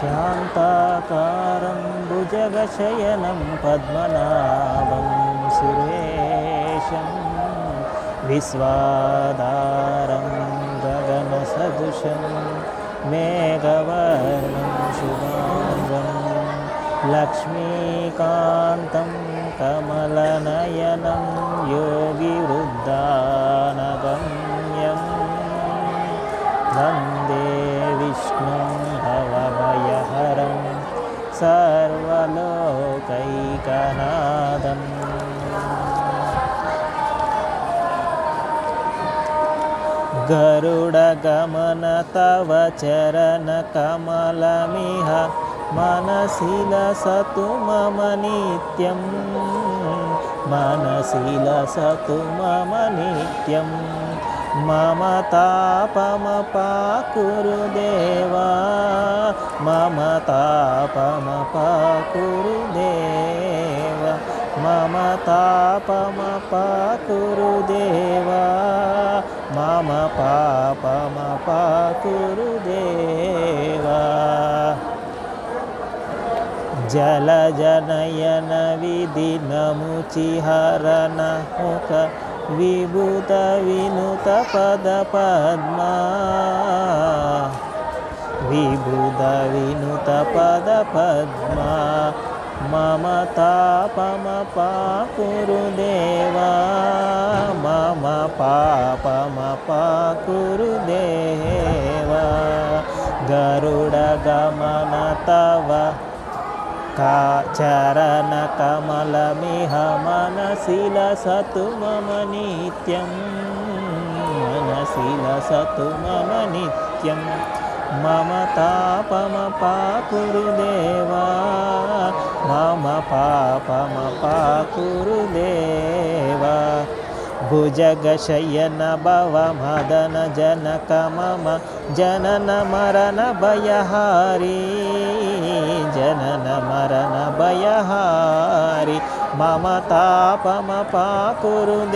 शान्ताकारं भुजगशयनं पद्मनाभं सुरेशं विस्वादारं गगनसदृशं मेघवर्णं शुभाङ्गं लक्ष्मीकान्तं कमलनयनं योगिवृद्धा सर्वलोकैकनादम्। गरुडगमन तव चरणकमलमिह मनसि लसतु मम नित्यं मनसि लसतु मम नित्यं मम तापमपाकुरु మమ తాపమపాకురుదేవ మమ తాపమపాకురుదేవ మమ పాపమపాకురుదేవ జలజనయన విధినముచిహరణ ముఖ విభూత వినుత పద పద్మా विभूत विनुत पदपद्मा विभूत विनुत पदपद्मा मम तापमपाकुरु देवा मम पापमपाकुरु देवा गरुडगमन तव का चरणकमलमिह मनसि लसतु मम नित्यं मनसि लसतु मम మమ తాపమ పాకురు దేవా మమ పాపమ పాకురు దేవా భుజగశయన భవ మదన జనక మమ జనన మరణ భయహారీ జనన మరణ భయహారి. మమ తాపమ పాకురు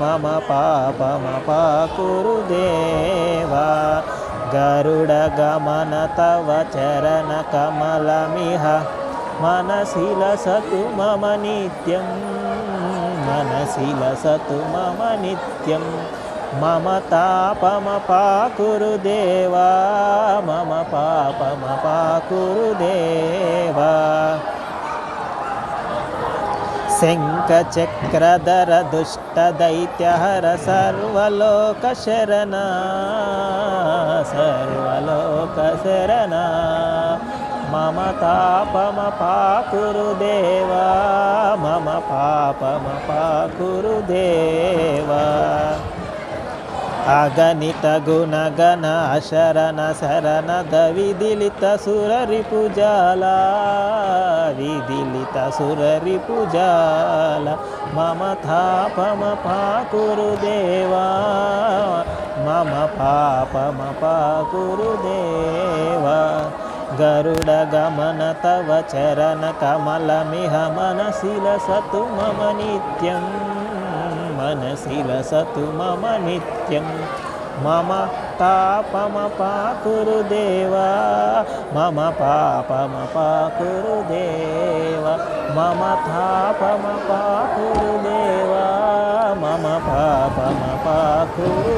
మమ పాపమ పాకురు गरुडगमन तव चरणकमलमिह मनसि लसतु मम नित्यं मनसि लसतु मम नित्यं मम तापमपाकुरु देवा मम पापमपाकुरु देवा शङ्खचक्रधर दुष्टदैत्यहर सर्वलोकशरणा శరణ మమ తాపమ పాకురు దేవా మమ పాపమ పాకురు దేవా అగణిత గుణగణ అశరణ శరణ దవిదిలిత సురరి పూజాల విదిలిత సురరి పూజాల మమ తాపమ పాకురు దేవా మమ పాపమ పాకురు దేవా గరుడ గమన తవ చరణ కమలమిహ మనశిల సతు మమ నిత్యం. మనసి వసతు మమ నిత్యం మమ పాపమపాకురు దేవా మమ పాపమపాకురు దేవా మమ తాపమపాకురు దేవా మమ పాపమపాకురు